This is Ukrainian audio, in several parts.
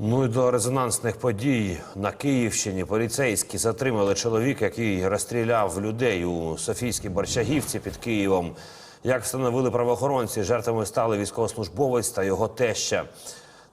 Ну і до резонансних подій на Київщині поліцейські затримали чоловіка, який розстріляв людей у Софійській Борчагівці під Києвом. Як встановили правоохоронці, жертвами стали військовослужбовець та його теща.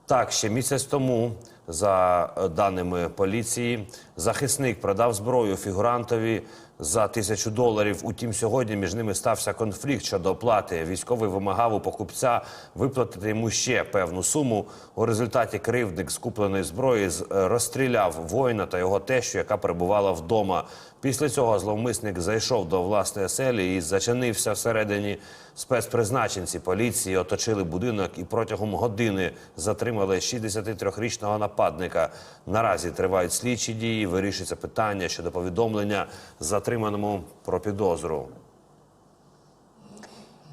Так, ще місяць тому, за даними поліції, захисник продав зброю фігурантові за тисячу доларів. Утім, сьогодні між ними стався конфлікт щодо оплати. Військовий вимагав у покупця виплатити йому ще певну суму. У результаті кривдник з купленої зброї розстріляв воїна та його тещу, яка перебувала вдома. Після цього зловмисник зайшов до власної оселі і зачинився всередині. Спецпризначенці поліції оточили будинок і протягом години затримали 63-річного нападника. Наразі тривають слідчі дії. Вирішується питання щодо повідомлення затриманому про підозру.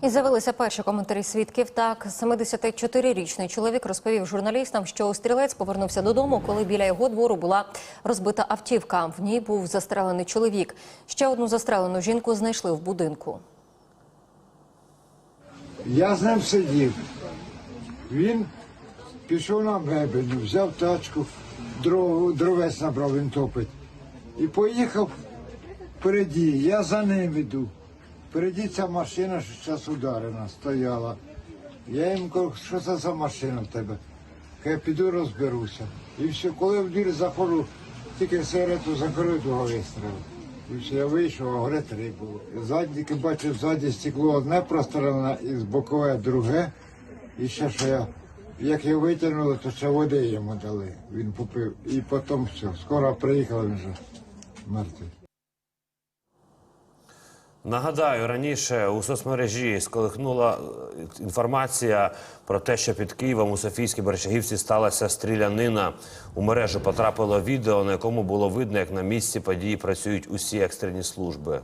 І з'явилися перші коментарі свідків. Так, 74-річний чоловік розповів журналістам, що стрілець повернувся додому, коли біля його двору була розбита автівка. В ній був застрелений чоловік. Ще одну застрелену жінку знайшли в будинку. Я з ним сидів. Він пішов на мебель, взяв тачку, дров, дровець набрав, він топить. І поїхав впереді. Я за ним іду. Впереді ця машина, що зараз ударена, стояла. Я їм кажу, що це за машина в тебе? Я піду розберуся. І все, коли в двір заходжу, тільки сигарету закрив, того вистрілив. І все, я вийшов, а горе три було. Задніки бачив, ззаді стекло одне прострелене і з бокове друге. І ще що я, як його витягнули, то ще води йому дали. Він попив. І потім все. Скоро приїхали вже мертвий. Нагадаю, раніше у соцмережі сколихнула е, інформація про те, що під Києвом у Софійській Берчагівці сталася стрілянина. У мережу потрапило відео, на якому було видно, як на місці події працюють усі екстрені служби.